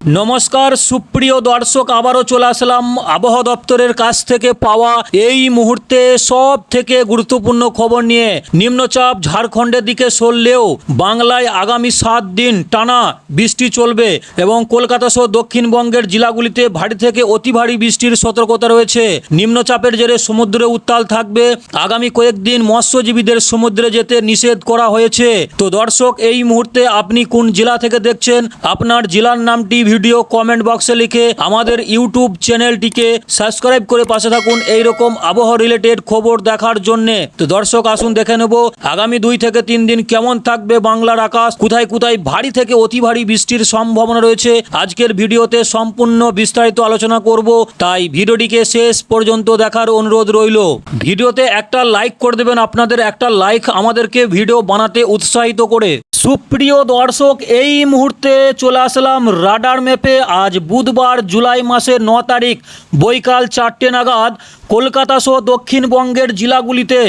নমস্কার, সুপ্রিয় দর্শক, আবারও চলে আসলাম আবহাওয়া দপ্তরের কাছ থেকে পাওয়া এই মুহূর্তে সব থেকে গুরুত্বপূর্ণ খবর নিয়ে। নিম্নচাপ ঝাড়খণ্ডের দিকে সরলেও বাংলায় আগামী সাত দিন টানা বৃষ্টি চলবে এবং কলকাতা সহ দক্ষিণবঙ্গের জেলাগুলিতে ভারী থেকে অতি ভারী বৃষ্টির সতর্কতা রয়েছে। নিম্নচাপের জেরে সমুদ্রে উত্তাল থাকবে। আগামী কয়েকদিন মৎস্যজীবীদের সমুদ্রে যেতে নিষেধ করা হয়েছে। তো দর্শক, এই মুহূর্তে আপনি কোন জেলা থেকে দেখছেন? আপনার জেলার নামটি ভিডিও কমেন্ট বক্সে লিখে আমাদের ইউটিউব চ্যানেলটিকে সাবস্ক্রাইব করে পাশে থাকুন এই রকম আবহাওয়া রিলেটেড খবর দেখার জন্যে। তো দর্শক, আসুন দেখে নেব আগামী দুই থেকে তিন দিন কেমন থাকবে বাংলার আকাশ, কোথায় কোথায় ভারী থেকে অতি ভারী বৃষ্টির সম্ভাবনা রয়েছে। আজকের ভিডিওতে সম্পূর্ণ বিস্তারিত আলোচনা করব, তাই ভিডিওটিকে শেষ পর্যন্ত দেখার অনুরোধ রইল। ভিডিওতে একটা লাইক করে দেবেন, আপনাদের একটা লাইক আমাদেরকে ভিডিও বানাতে উৎসাহিত করে। সুপ্রিয় দর্শক, এই মুহূর্তে চলে আসলাম রাডার ম্যাপে। আজ বুধবার জুলাই মাসের ন তারিখ, বৈকাল চারটে নাগাদ কলকাতা সহ দক্ষিণবঙ্গের জেলাগুলিতে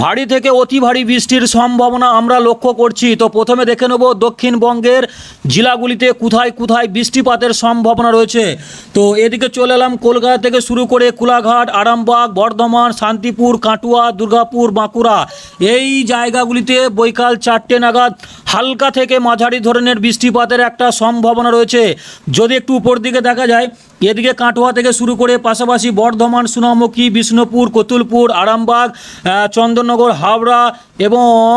ভারী থেকে অতি ভারী বৃষ্টির সম্ভাবনা আমরা লক্ষ্য করছি। তো প্রথমে দেখে নেব দক্ষিণবঙ্গের জেলাগুলিতে কোথায় কোথায় বৃষ্টিপাতের সম্ভাবনা রয়েছে। তো এদিকে চলে এলাম কলকাতা থেকে শুরু করে কোলাঘাট, আরামবাগ, বর্ধমান, শান্তিপুর, কাটুয়া, দুর্গাপুর, বাঁকুড়া। এই জায়গাগুলিতে বৈকাল চারটে নাগাদ হালকা থেকে মাঝারি ধরনের বৃষ্টিপাতের একটা সম্ভাবনা রয়েছে। যদি একটু উপর দিকে দেখা যায় এদিকে কাটোয়া থেকে শুরু করে পাশাপাশি বর্ধমান, সুনামুখী, বিষ্ণুপুর, কতুলপুর, আরামবাগ চন্দননগর, হাওড়া এবং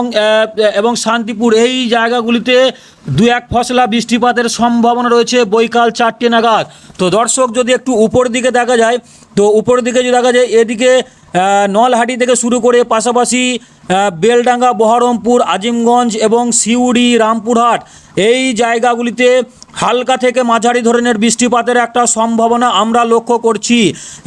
এবং শান্তিপুর এই জায়গাগুলিতে দু এক ফসলা বৃষ্টিপাতের সম্ভাবনা রয়েছে বৈকাল চারটে নাগাদ। তো দর্শক, যদি একটু উপর দিকে দেখা যায়, তো উপর দিকে যদি দেখা যায়, এদিকে নলহাটি থেকে শুরু করে পাশাপাশি বেলডাঙ্গা, বহরমপুর, আজিমগঞ্জ এবং সিউড়ি, রামপুরহাট, এই জায়গাগুলিতে হালকা থেকে মাঝারি ধরনের বৃষ্টিপাতের একটা সম্ভাবনা আমরা লক্ষ্য করছি।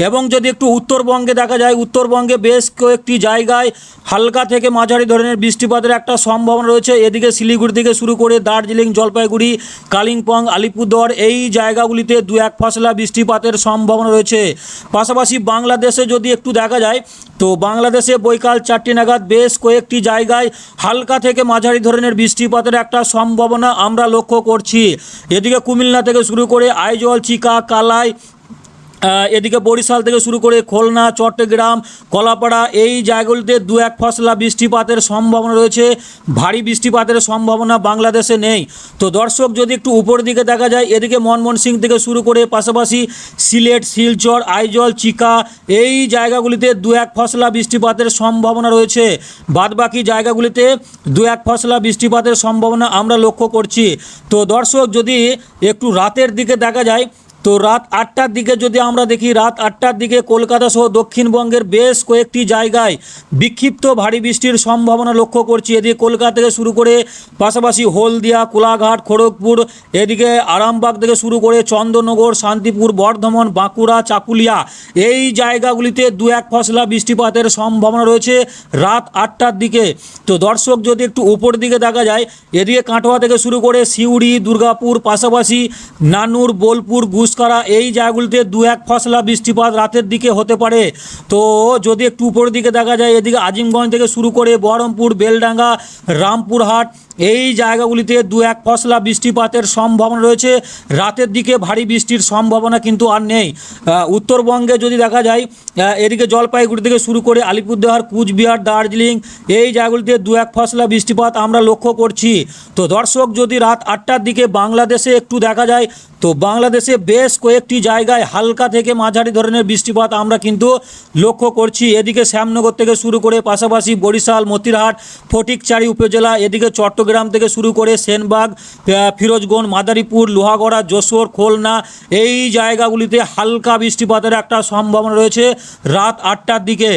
এবং যদি একটু উত্তরবঙ্গে দেখা যায়, উত্তরবঙ্গে বেশ কয়েকটি জায়গায় হালকা থেকে মাঝারি ধরনের বৃষ্টিপাতের একটা সম্ভাবনা রয়েছে। এদিকে শিলিগুড়ি থেকে শুরু করে দার্জিলিং, জলপাইগুড়ি, কালিম্পং, আলিপুরদুয়ার, এই জায়গাগুলিতে দু এক ফসলা বৃষ্টিপাতের সম্ভাবনা রয়েছে। পাশাপাশি বাংলাদেশে যদি একটু দেখা যায় তো বাংলাদেশে বৈকাল চারটি নাগাদ বেশ কয়েকটি জায়গায় হালকা থেকে মাঝারি ধরনের বৃষ্টিপাতের একটা সম্ভাবনা আমরা লক্ষ্য করছি। এদিকে কুমিল্লা থেকে শুরু করে আইজল, চিকা, কালাই এদিকে বরিশাল থেকে শুরু করে খুলনা, চট্টগ্রাম, কলাপাড়া এই জায়গাগুলিতে দু এক ফসলা বৃষ্টিপাতের সম্ভাবনা রয়েছে। ভারী বৃষ্টিপাতের সম্ভাবনা বাংলাদেশে নেই। তো দর্শক, যদি একটু উপর দিকে দেখা যায়, এদিকে মনমোহন সিং থেকে শুরু করে পাশাপাশি সিলেট, শিলচর, আইজল, চিকা এই জায়গাগুলিতে দু এক ফসলা বৃষ্টিপাতের সম্ভাবনা রয়েছে। বাদবাকি জায়গাগুলিতে দু এক ফসলা বৃষ্টিপাতের সম্ভাবনা আমরা লক্ষ্য করছি। তো দর্শক, যদি একটু রাতের দিকে দেখা যায় তো রাত আটটার দিকে যদি আমরা দেখি, রাত আটটার দিকে কলকাতা সহ দক্ষিণবঙ্গের বেশ কয়েকটি জায়গায় বিক্ষিপ্ত ভারী বৃষ্টির সম্ভাবনা লক্ষ্য করছি। এদিকে কলকাতা থেকে শুরু করে পাশাপাশি হলদিয়া, কোলাঘাট, খড়গপুর, এদিকে আরামবাগ থেকে শুরু করে চন্দননগর, শান্তিপুর, বর্ধমান, বাঁকুড়া, চাকুলিয়া এই জায়গাগুলিতে দু এক ফসলা বৃষ্টিপাতের সম্ভাবনা রয়েছে রাত আটটার দিকে। তো দর্শক, যদি একটু উপর দিকে দেখা যায়, এদিকে কাটোয়া থেকে শুরু করে সিউড়ি, দুর্গাপুর, পাশাপাশি নানুর, বোলপুর গুসকারা এই জায়গাগুলিতে দু এক ফসলা বৃষ্টিপাত রাতের দিকে হতে পারে। তো যদি একটু উপর দিকে দেখা যায়, এদিকে আজিমগঞ্জ থেকে শুরু করে বহরমপুর, বেলডাঙ্গা, রামপুরহাট, এই জায়গাগুলিতে দু এক ফসলা বৃষ্টিপাতের সম্ভাবনা রয়েছে। রাতের দিকে ভারী বৃষ্টির সম্ভাবনা কিন্তু আর নেই। উত্তরবঙ্গে যদি দেখা যায় এদিকে জলপাইগুড়ি থেকে শুরু করে আলিপুরদুয়ার, কুচবিহার, দার্জিলিং, এই জায়গাগুলিতে দু এক ফসলা বৃষ্টিপাত আমরা লক্ষ্য করছি। তো দর্শক, যদি রাত আটটার দিকে বাংলাদেশে একটু দেখা যায়, তো বাংলাদেশে বেশ কয়েকটি জায়গায় হালকা থেকে মাঝারি ধরনের বৃষ্টিপাত আমরা কিন্তু লক্ষ্য করছি। এদিকে শ্যামনগর থেকে শুরু করে পাশাপাশি বরিশাল, মতিরহাট, ফটিকচারি উপজেলা, এদিকে চট্টগ্রাম থেকে শুরু করে সেনবাগ ফিরোজগঞ্জ, মাদারীপুর, লোহাগড়া, যশোর, খুলনা এই জায়গাগুলিতে হালকা বৃষ্টিপাতের একটা সম্ভাবনা রয়েছে রাত আটটার দিকে।